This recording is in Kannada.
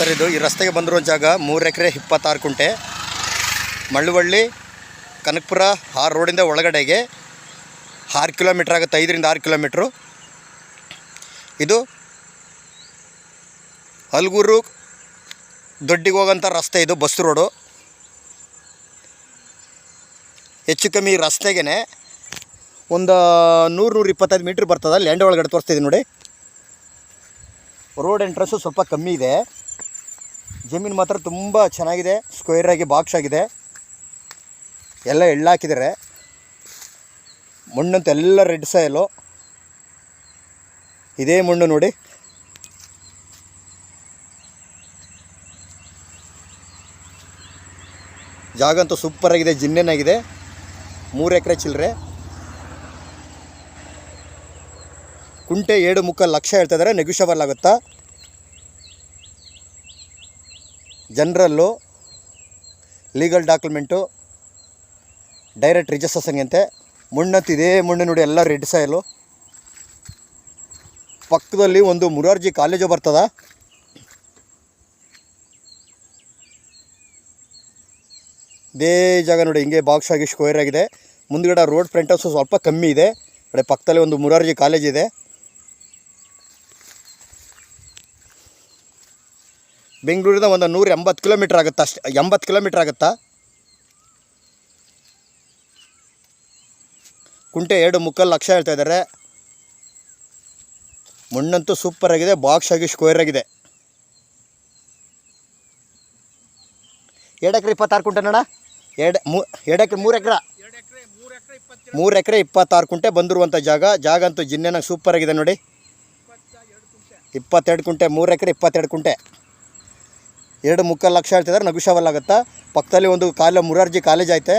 ಸರ್ ಇದು ಈ ರಸ್ತೆಗೆ ಬಂದಿರೋ ಜಾಗ ಮೂರು ಎಕರೆ ಇಪ್ಪತ್ತಾರು ಕುಂಟೆ. ಮಳ್ಳವಳ್ಳಿ, ಕನಕಪುರ, ಆರು ರೋಡಿಂದ ಒಳಗಡೆಗೆ ಆರು ಕಿಲೋಮೀಟ್ರ್ ಆಗುತ್ತೆ, ಐದರಿಂದ ಆರು ಕಿಲೋಮೀಟ್ರು. ಇದು ಅಲ್ಗೂರು ದೊಡ್ಡಿಗೆ ಹೋಗೋಂಥ ರಸ್ತೆ ಇದು, ಬಸ್ ರೋಡು. ಹೆಚ್ಚು ಕಮ್ಮಿ ರಸ್ತೆಗೆ ಒಂದು ನೂರು ನೂರು ಇಪ್ಪತ್ತೈದು ಮೀಟ್ರ್ ಬರ್ತದೆ ಲ್ಯಾಂಡ್ ಒಳಗಡೆ ತೋರಿಸ್ತಿದ್ದೀನಿ ನೋಡಿ. ರೋಡ್ ಎಂಟ್ರೆನ್ಸು ಸ್ವಲ್ಪ ಕಮ್ಮಿ ಇದೆ. ಜಮೀನು ಮಾತ್ರ ತುಂಬ ಚೆನ್ನಾಗಿದೆ ಸ್ಕ್ವೇರ್ ಆಗಿ ಬಾಕ್ಸ್ ಆಗಿದೆ. ಎಲ್ಲ ಎಳ್ಳಾಕಿದ್ದಾರೆ ಮಣ್ಣಂತ ಎಲ್ಲ ರೆಡ್ ಸಾಯಲು ಇದೇ ಮಣ್ಣು ನೋಡಿ. ಜಾಗ ಅಂತೂ ಸೂಪರ್ ಆಗಿದೆ ಜಿನ್ನೇನಾಗಿದೆ ಮೂರು ಎಕರೆ ಚಿಲ್ಲರೆ ಕುಂಟೆ ಏಳು ಮುಕ್ಕಾಲು ಲಕ್ಷ ಹೇಳ್ತಾ ಇದ್ದಾರೆ ನೆಗೋಷಿಯಬಲ್ ಆಗುತ್ತಾ? ಜನರಲ್ಲು, ಲೀಗಲ್ ಡಾಕ್ಯುಮೆಂಟು, ಡೈರೆಕ್ಟ್ ರಿಜಿಸ್ಟ್ರೇಷನ್ಗೆ ಅಂತೆ ಮಣ್ಣಂತ ಇದೇ ಮುಣ್ಣು ನೋಡಿ ಎಲ್ಲ ರೆಡ್ ಸಾಯಲು. ಪಕ್ಕದಲ್ಲಿ ಒಂದು ಮುರಾರ್ಜಿ ಕಾಲೇಜು ಬರ್ತದ. ಇದೇ ಜಾಗ ನೋಡಿ ಹಿಂಗೆ ಬಾಕ್ಸ್ ಆಗಿ ಸ್ಕ್ವೇರ್ ಆಗಿದೆ. ಮುಂದ್ಗಡೆ ರೋಡ್ ಫ್ರಂಟ್ ಹೌಸು ಸ್ವಲ್ಪ ಕಮ್ಮಿ ಇದೆ. ಕಡೆ ಪಕ್ಕದಲ್ಲಿ ಒಂದು ಮುರಾರ್ಜಿ ಕಾಲೇಜ್ ಇದೆ. ಬೆಂಗಳೂರಿಂದ ಒಂದು ನೂರ ಎಂಬತ್ತು ಕಿಲೋಮೀಟ್ರ್ ಆಗುತ್ತಾ ಅಷ್ಟು? ಎಂಬತ್ತು ಕಿಲೋಮೀಟ್ರ್ ಆಗುತ್ತಾ? ಕುಂಟೆ ಎರಡು ಮುಕ್ಕಾಲು ಲಕ್ಷ ಹೇಳ್ತಾ ಇದ್ದಾರೆ. ಮಣ್ಣಂತೂ ಸೂಪರ್ ಆಗಿದೆ ಬಾಕ್ಸ್ ಆಗಿ ಸ್ಕ್ವೇರ್ ಆಗಿದೆ. ಎರಡು ಎಕರೆ ಇಪ್ಪತ್ತಾರು ಕುಂಟೆ ನೋಡ ಎರಡು ಎರಡು ಎಕರೆ, ಮೂರು ಎಕರೆ? ಮೂರು ಎಕರೆ ಇಪ್ಪತ್ತಾರು ಕುಂಟೆ ಬಂದಿರುವಂಥ ಜಾಗ. ಜಾಗ ಅಂತೂ ಜಿನ್ನೆನಾಗ ಸೂಪರ್ ಆಗಿದೆ ನೋಡಿ. ಇಪ್ಪತ್ತೆರಡು ಕುಂಟೆ, ಮೂರು ಎಕರೆ ಇಪ್ಪತ್ತೆರಡು ಕುಂಟೆ. ಎರಡು ಮುಕ್ಕಾಲು ಲಕ್ಷ ಹೇಳ್ತಿದ್ದಾರೆ. ನಗುಷವಲ್ ಆಗುತ್ತಾ? ಪಕ್ಕದಲ್ಲಿ ಒಂದು ಕಾಲೇ ಮುರಾರ್ಜಿ ಕಾಲೇಜ್ ಐತೆ.